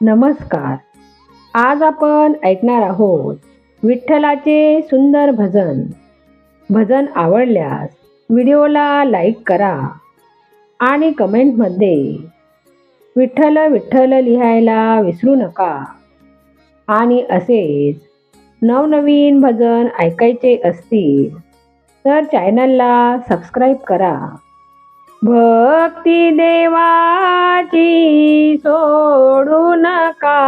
नमस्कार. आज आपण ऐकणार आहोत विठ्ठलाचे सुंदर भजन. भजन आवडल्यास व्हिडिओला लाईक करा आणि कमेंटमध्ये विठ्ठल विठ्ठल लिहायला विसरू नका. आणि असेच नवनवीन भजन ऐकायचे असतील तर चॅनलला सबस्क्राईब करा. भक्ती देवाची सोडू नका.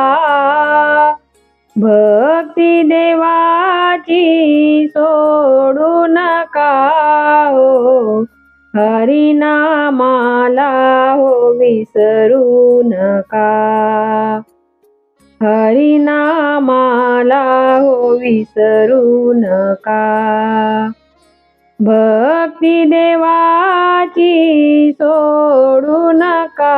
भक्ती देवाची सोडू नका. हो हरिनामाला हो विसरू नका. हरिनामाला हो विसरू नका. भक्ती देवाची सोडू नका.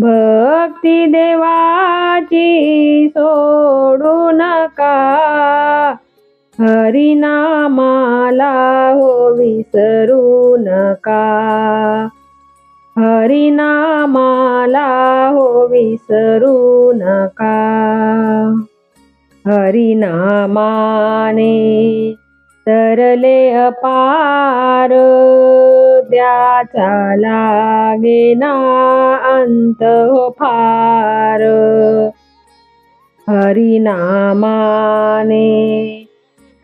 भक्ती देवाची सोडू नका. हरिनामाला हो विसरू नका. हरिनामाला हो विसरू नका. हरिनामाने तरले अपार. त्याचा लागे ना अंत हो फार. हरिनामाने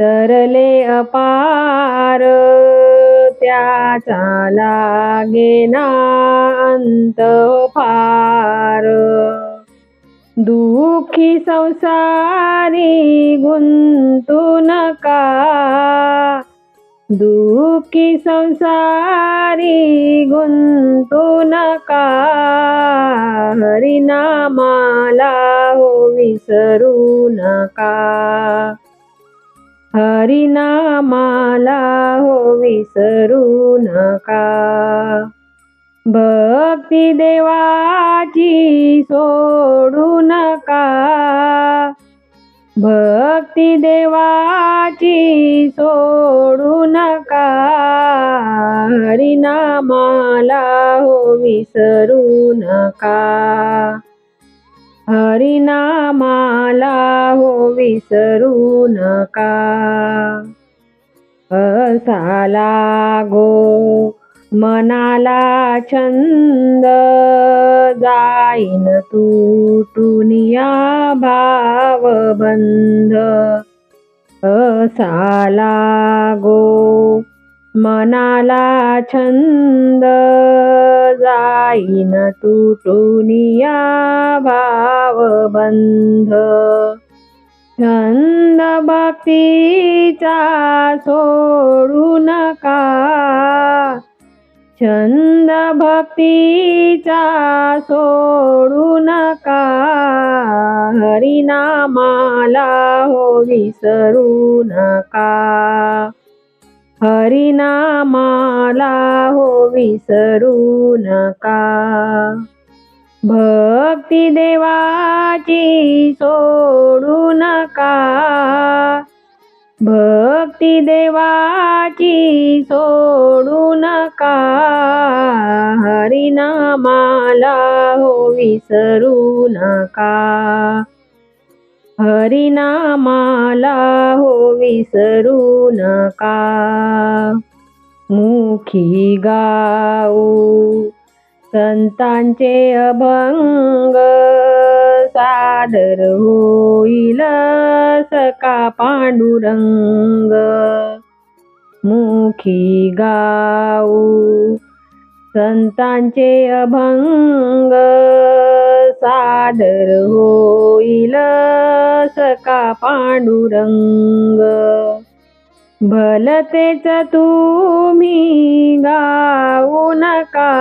तरले अपार. त्याचा लागे ना अंत हो फार. दुःखी संसारी गुंतू नका. दुःखी संसारी गुंतू नका. हरिनामाला हो विसरू नका. हरिनामाला हो विसरू नका. भक्ती देवाची सोडू नका. भक्ती देवाची सोडू नका. हरिनामाला हो विसरू नका. हरिनामाला हो विसरू नका. असाला गो मनाला छंद जाईन तुटून या भावबंध. असाला गो मनाला छंद जाईन तुटून या भावबंध. छंद भक्तीचा सोडू नका. छंद भक्तीचा सोडू नका. हरिनामाला हो विसरू नका. हरिनामाला हो विसरू नका. भक्ती देवाची सोडू नका. भक्ती देवाची सोडू नका. हरिनामाला हो विसरू नका. हरिनामाला हो विसरू नका. मुखी गाऊ संतांचे अभंग सादर होई. का पांडुरंग? मुखी गाऊ संतांचे अभंग सादर होईल सका पांडुरंग. भलतेच तुम्ही गाऊ नका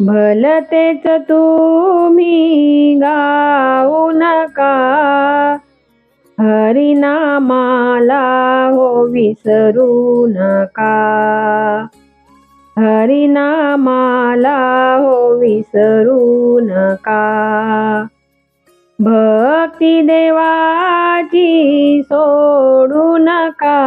भलतेच तुम्ही गाऊ नका. हरिनामाला हो विसरू नका. हरिनामाला हो विसरू नका. भक्ती देवाची सोडू नका.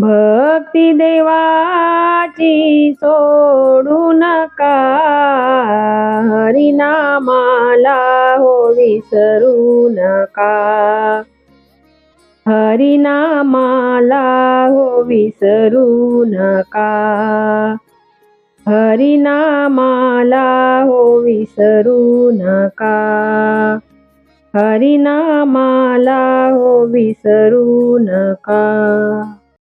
भक्ती देवाची सोडू नका. हो विसरू नका. हरिनामाला हो विसरू नका. हरिनामाला हो विसरू नका. हरिनामाला हो विसरू नका.